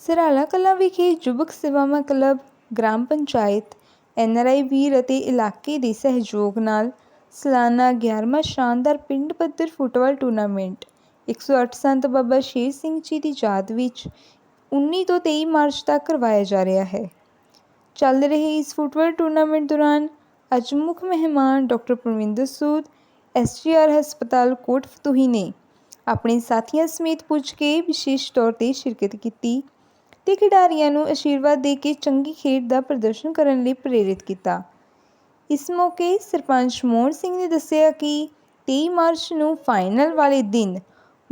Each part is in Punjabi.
ਸਰਾਲਾ ਕਲਾਂ ਵਿਖੇ ਯੁਵਕ ਸੇਵਾਵਾਂ ਕਲੱਬ, ਗ੍ਰਾਮ ਪੰਚਾਇਤ ਐਨਆਰਆਈ ਵੀਰ ਅਤੇ ਇਲਾਕੇ ਦੇ ਸਹਿਯੋਗ ਨਾਲ ਸਾਲਾਨਾ 11ਵਾਂ ਸ਼ਾਨਦਾਰ ਪਿੰਡ ਪੱਧਰ ਫੁੱਟਬਾਲ ਟੂਰਨਾਮੈਂਟ 108 ਸੰਤ ਬਾਬਾ ਸ਼ੇਰ ਸਿੰਘ ਜੀ ਦੀ ਯਾਦ ਵਿੱਚ 19 ਤੋਂ 23 ਮਾਰਚ ਤੱਕ ਕਰਵਾਇਆ ਜਾ ਰਿਹਾ ਹੈ। ਚੱਲ ਰਹੇ ਇਸ ਫੁੱਟਬਾਲ ਟੂਰਨਾਮੈਂਟ ਦੌਰਾਨ ਅੱਜ ਮੁੱਖ ਮਹਿਮਾਨ ਡਾਕਟਰ ਪਰਵਿੰਦਰ ਸੂਦ ਐਸਜੀਆਰ ਹਸਪਤਾਲ ਕੋਟ ਫਤੂਹੀ ਨੇ ਆਪਣੇ ਸਾਥੀਆਂ ਸਮੇਤ ਪੁੱਜ ਕੇ ਵਿਸ਼ੇਸ਼ ਤੌਰ ਤੇ ਸ਼ਿਰਕਤ ਕੀਤੀ। ਤੇ ਖਿਡਾਰੀਆਂ ਨੂੰ ਅਸ਼ੀਰਵਾਦ ਦੇ ਕੇ ਚੰਗੀ ਖੇਡ ਦਾ ਪ੍ਰਦਰਸ਼ਨ ਕਰਨ ਲਈ ਪ੍ਰੇਰਿਤ ਕੀਤਾ। ਇਸ ਮੌਕੇ ਸਰਪੰਚ ਮੋਹਨ ਸਿੰਘ ਨੇ ਦੱਸਿਆ ਕਿ 23 ਮਾਰਚ ਨੂੰ ਫਾਈਨਲ ਵਾਲੇ ਦਿਨ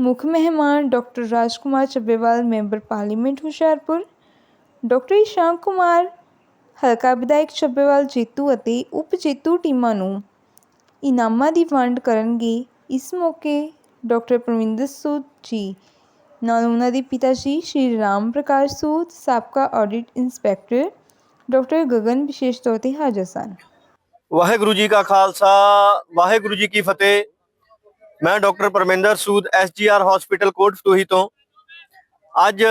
ਮੁੱਖ ਮਹਿਮਾਨ doctor Rajkumar Chabbewal, member parliament Hoshiarpur, doctor Ishank Kumar, ਹਲਕਾ ਵਿਧਾਇਕ ਚੱਬੇਵਾਲ, ਜੇਤੂ ਅਤੇ ਉਪ ਜੇਤੂ ਟੀਮਾਂ ਨੂੰ ਇਨਾਮਾਂ ਦੀ ਵੰਡ ਕਰਨਗੇ। ਇਸ ਮੌਕੇ ਡਾਕਟਰ ਪਰਵਿੰਦਰ ਸੂਦ ਜੀ ਨਾਲ ਉਹਨਾਂ ਦੇ ਪਿਤਾ ਜੀ ਸ਼੍ਰੀ ਰਾਮ ਪ੍ਰਕਾਸ਼ ਸੂਦ ਸਾਬਕਾ ਆਡਿਟ ਇੰਸਪੈਕਟਰ ਡਾਕਟਰ ਗਗਨ ਵਿਸ਼ੇਸ਼ ਤੌਰ ਤੇ ਹਾਜ਼ਰ ਸਨ ਵਾਹਿਗੁਰੂ ਜੀ ਕਾ ਖਾਲਸਾ ਵਾਹਿਗੁਰੂ ਜੀ ਕੀ ਫਤਿਹ ਮੈਂ doctor Parminder Sood SGR hospital Kot Fatuhi ਤੋਂ ਅੱਜ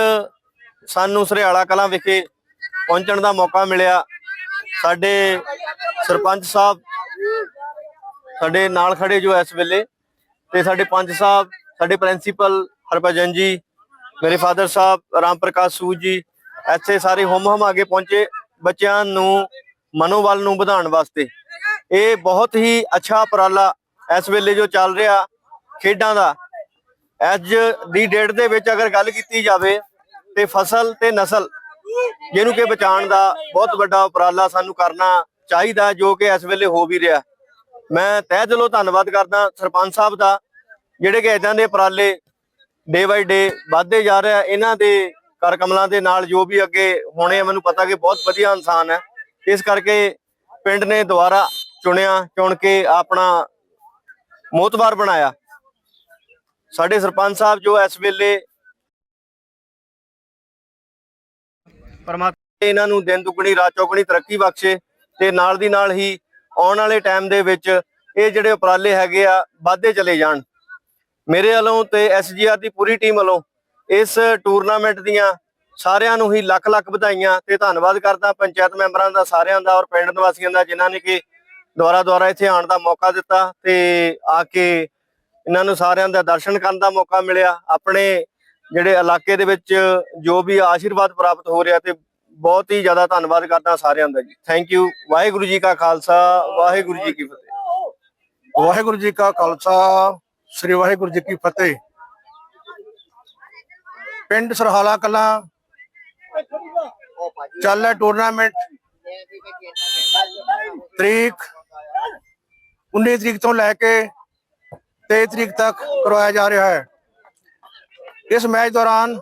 ਸਾਨੂੰ ਸਰਿਆਲਾ ਕਲਾਂ ਵਿਖੇ ਪਹੁੰਚਣ ਦਾ ਮੌਕਾ ਮਿਲਿਆ ਸਾਡੇ ਸਰਪੰਚ ਸਾਹਿਬ ਸਾਡੇ ਨਾਲ ਖੜੇ ਜੋ ਇਸ ਵੇਲੇ ਤੇ ਸਾਡੇ ਪੰਚ ਸਾਹਿਬ ਸਾਡੇ ਪ੍ਰਿੰਸੀਪਲ ਹਰਭਜਨ ਜੀ, ਮੇਰੇ ਫਾਦਰ ਸਾਹਿਬ, ਰਾਮ ਪ੍ਰਕਾਸ਼ ਸੂਦ ਜੀ, ਇੱਥੇ ਸਾਰੇ ਹਮ ਹਮ ਆਗੇ ਪਹੁੰਚੇ ਬੱਚਿਆਂ ਨੂੰ, ਮਨੋਬਲ ਨੂੰ ਵਧਾਉਣ ਵਾਸਤੇ। ਇਹ ਬਹੁਤ ਹੀ ਅੱਛਾ ਉਪਰਾਲਾ ਇਸ ਵੇਲੇ ਜੋ ਚੱਲ ਰਿਹਾ ਖੇਡਾਂ ਦਾ। ਅੱਜ ਦੀ ਡੇਟ ਦੇ ਵਿੱਚ ਅਗਰ ਗੱਲ ਕੀਤੀ ਜਾਵੇ ਤੇ ਫਸਲ ਤੇ ਨਸਲ ਜਿਹਨੂੰ ਕਿ ਬਚਾਉਣ ਦਾ ਬਹੁਤ ਵੱਡਾ ਉਪਰਾਲਾ ਸਾਨੂੰ ਕਰਨਾ ਚਾਹੀਦਾ ਜੋ ਕਿ ਇਸ ਵੇਲੇ ਹੋ ਵੀ ਰਿਹਾ। ਮੈਂ ਤਹਿ ਦਿਲੋਂ ਧੰਨਵਾਦ ਕਰਦਾ ਸਰਪੰਚ ਸਾਹਿਬ ਦਾ, ਜਿਹੜੇ ਕਿ ਇਦਾਂ ਦੇ ਉਪਰਾਲੇ ਡੇ ਬਾਈ ਡੇ ਵੱਧਦੇ ਜਾ ਰਿਹਾ ਇਹਨਾਂ ਦੇ ਕਰ ਕਮਲਾਂ ਦੇ ਨਾਲ ਜੋ ਵੀ ਅੱਗੇ ਹੋਣੇ ਆ, ਮੈਨੂੰ ਪਤਾ ਕਿ ਬਹੁਤ ਵਧੀਆ ਇਨਸਾਨ ਹੈ। ਇਸ ਕਰਕੇ ਪਿੰਡ ਨੇ ਦੁਬਾਰਾ ਚੁਣਿਆ, ਚੁਣ ਕੇ ਆਪਣਾ ਮੋਤਬਾਰ ਬਣਾਇਆ। ਸਾਡੇ ਸਰਪੰਚ ਸਾਹਿਬ ਜੋ ਇਸ ਵੇਲੇ ਪਰਮਾਤਮਾ ਇਹਨਾਂ ਨੂੰ ਦਿਨ ਦੁਗਣੀ, ਰਾਤ ਚੌਗਣੀ ਤਰੱਕੀ ਬਖਸ਼ੇ ਤੇ ਨਾਲ ਦੀ ਨਾਲ ਹੀ ਆਉਣ ਵਾਲੇ ਟਾਈਮ ਦੇ ਵਿੱਚ ਇਹ ਜਿਹੜੇ ਉਪਰਾਲੇ ਹੈਗੇ ਆ, ਵਾਧੇ ਚਲੇ ਜਾਣ। ਮੇਰੇ ਵੱਲੋਂ ਤੇ ਐਸਜੀਆਰ ਦੀ ਪੂਰੀ ਟੀਮ ਵੱਲੋਂ ਇਸ ਟੂਰਨਾਮੈਂਟ ਦੀਆਂ ਸਾਰਿਆਂ ਨੂੰ ਹੀ ਲੱਖ ਲੱਖ ਵਧਾਈਆਂ ਤੇ ਧੰਨਵਾਦ ਕਰਦਾ ਪੰਚਾਇਤ ਮੈਂਬਰਾਂ ਦਾ, ਸਾਰਿਆਂ ਦਾ ਔਰ ਪਿੰਡ ਨਿਵਾਸੀਆਂ ਦਾ ਜਿਨ੍ਹਾਂ ਨੇ ਕਿ ਦੁਆਰਾ ਦੁਆਰਾ ਇੱਥੇ ਆਉਣ ਦਾ ਮੌਕਾ ਦਿੱਤਾ ਤੇ ਆ ਕੇ ਇਹਨਾਂ ਨੂੰ ਸਾਰਿਆਂ ਦਾ ਦਰਸ਼ਨ ਕਰਨ ਦਾ ਮੌਕਾ ਮਿਲਿਆ। ਆਪਣੇ ਜਿਹੜੇ ਇਲਾਕੇ ਦੇ ਵਿੱਚ ਜੋ ਵੀ ਆਸ਼ੀਰਵਾਦ ਪ੍ਰਾਪਤ ਹੋ ਰਿਹਾ ਤੇ ਬਹੁਤ ਹੀ ਜ਼ਿਆਦਾ ਧੰਨਵਾਦ ਕਰਦਾ ਸਾਰਿਆਂ ਦਾ ਜੀ। ਥੈਂਕ ਯੂ ਵਾਹਿਗੁਰੂ ਜੀ ਕਾ ਖਾਲਸਾ, ਵਾਹਿਗੁਰੂ ਜੀ ਕੀ ਫਤਿਹ। ਵਾਹਿਗੁਰੂ ਜੀ ਕਾ ਖਾਲਸਾ। ਸ੍ਰੀ ਵਾਹਿਗੁਰੂ ਜੀ ਕੀ ਫਤਿਹ। ਪਿੰਡ ਸਰਹਾਲਾ ਕਲਾਂ ਚੱਲ ਰਿਹਾ ਟੂਰਨਾਮੈਂਟ ਤਰੀਕ 19 ਤਰੀਕ ਤੋਂ ਲੈ ਕੇ 23 ਤਰੀਕ ਤੱਕ ਕਰਵਾਇਆ ਜਾ ਰਿਹਾ ਹੈ। ਇਸ ਮੈਚ ਦੌਰਾਨ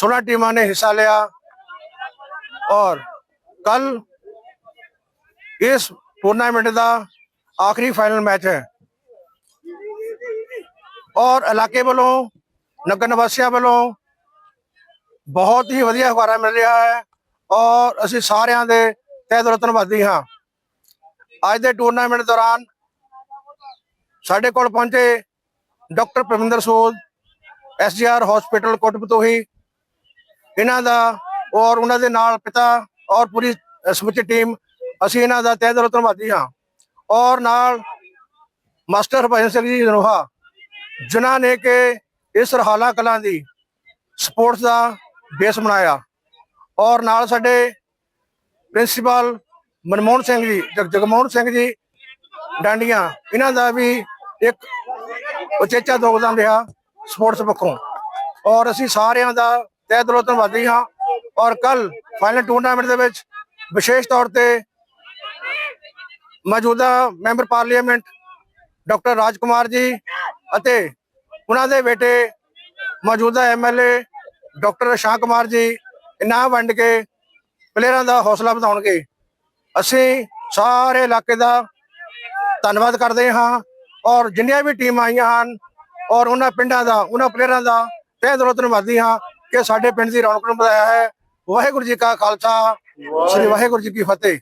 16 ਟੀਮਾਂ ਨੇ ਹਿੱਸਾ ਲਿਆ ਔਰ ਕੱਲ ਇਸ ਟੂਰਨਾਮੈਂਟ ਦਾ ਆਖਰੀ ਫਾਈਨਲ ਮੈਚ ਹੈ। ਔਰ ਇਲਾਕੇ ਵੱਲੋਂ, ਨਗਰ ਨਿਵਾਸੀਆਂ ਵੱਲੋਂ ਬਹੁਤ ਹੀ ਵਧੀਆ ਹਵਾਰਾ ਮਿਲ ਰਿਹਾ ਹੈ ਔਰ ਅਸੀਂ ਸਾਰਿਆਂ ਦੇ ਤਹਿ ਦਿਲੋਂ ਧੰਨਵਾਦੀ ਹਾਂ। ਅੱਜ ਦੇ ਟੂਰਨਾਮੈਂਟ ਦੌਰਾਨ ਸਾਡੇ ਕੋਲ ਪਹੁੰਚੇ doctor Parvinder Sood SGR hospital ਕੋਟਪਤੋਹੀ। ਇਹਨਾਂ ਦਾ ਔਰ ਉਹਨਾਂ ਦੇ ਨਾਲ ਪਿਤਾ ਔਰ ਪੂਰੀ ਸਮੁੱਚੀ ਟੀਮ ਅਸੀਂ ਇਹਨਾਂ ਦਾ ਤਹਿ ਦਿਲੋਂ ਧੰਨਵਾਦੀ ਹਾਂ। ਔਰ ਨਾਲ ਮਾਸਟਰ ਹਰਭਜਨ ਸਿੰਘ ਜੀ ਰੋਹਾ ਜਿਨ੍ਹਾਂ ਨੇ ਕਿ ਇਸ ਰਹਾਲਾ ਕਲਾਂ ਦੀ ਸਪੋਰਟਸ ਦਾ ਬੇਸ ਬਣਾਇਆ। ਔਰ ਨਾਲ ਸਾਡੇ ਪ੍ਰਿੰਸੀਪਲ ਮਨਮੋਹਨ ਸਿੰਘ ਜੀ, ਜਗ ਜਗਮੋਹਨ ਸਿੰਘ ਜੀ ਡਾਂਡੀਆਂ, ਇਹਨਾਂ ਦਾ ਵੀ ਇੱਕ ਉਚੇਚਾ ਯੋਗਦਾਨ ਰਿਹਾ ਸਪੋਰਟਸ ਪੱਖੋਂ। ਔਰ ਅਸੀਂ ਸਾਰਿਆਂ ਦਾ ਤਹਿ ਦਿਲੋਂ ਧੰਨਵਾਦੀ ਹਾਂ। ਔਰ ਕੱਲ ਫਾਈਨਲ ਟੂਰਨਾਮੈਂਟ ਦੇ ਵਿੱਚ ਵਿਸ਼ੇਸ਼ ਤੌਰ ਤੇ ਮੌਜੂਦਾ ਮੈਂਬਰ ਪਾਰਲੀਮੈਂਟ ਡਾਕਟਰ ਰਾਜਕੁਮਾਰ ਜੀ ਅਤੇ ਉਹਨਾਂ ਦੇ ਬੇਟੇ ਮੌਜੂਦਾ ਐਮਐਲਏ ਡਾਕਟਰ ਸ਼ਾਹ ਕੁਮਾਰ ਜੀ, ਇਨਾਮ ਵੰਡ ਕੇ ਪਲੇਅਰਾਂ ਦਾ ਹੌਸਲਾ ਵਧਾਉਣਗੇ। ਅਸੀਂ ਸਾਰੇ ਇਲਾਕੇ ਦਾ ਧੰਨਵਾਦ ਕਰਦੇ ਹਾਂ ਔਰ ਜਿੰਨੀਆਂ ਵੀ ਟੀਮਾਂ ਆਈਆਂ ਹਨ ਔਰ ਉਹਨਾਂ ਪਿੰਡਾਂ ਦਾ, ਉਹਨਾਂ ਪਲੇਅਰਾਂ ਦਾ ਤਹਿ ਦਿਲੋਂ ਧੰਨਵਾਦੀ ਹਾਂ ਕਿ ਸਾਡੇ ਪਿੰਡ ਦੀ ਰੌਣਕ ਨੂੰ ਵਧਾਇਆ ਹੈ। ਵਾਹਿਗੁਰੂ ਜੀ ਕਾ ਖਾਲਸਾ, ਸ੍ਰੀ ਵਾਹਿਗੁਰੂ ਜੀ ਕੀ ਫਤਿਹ।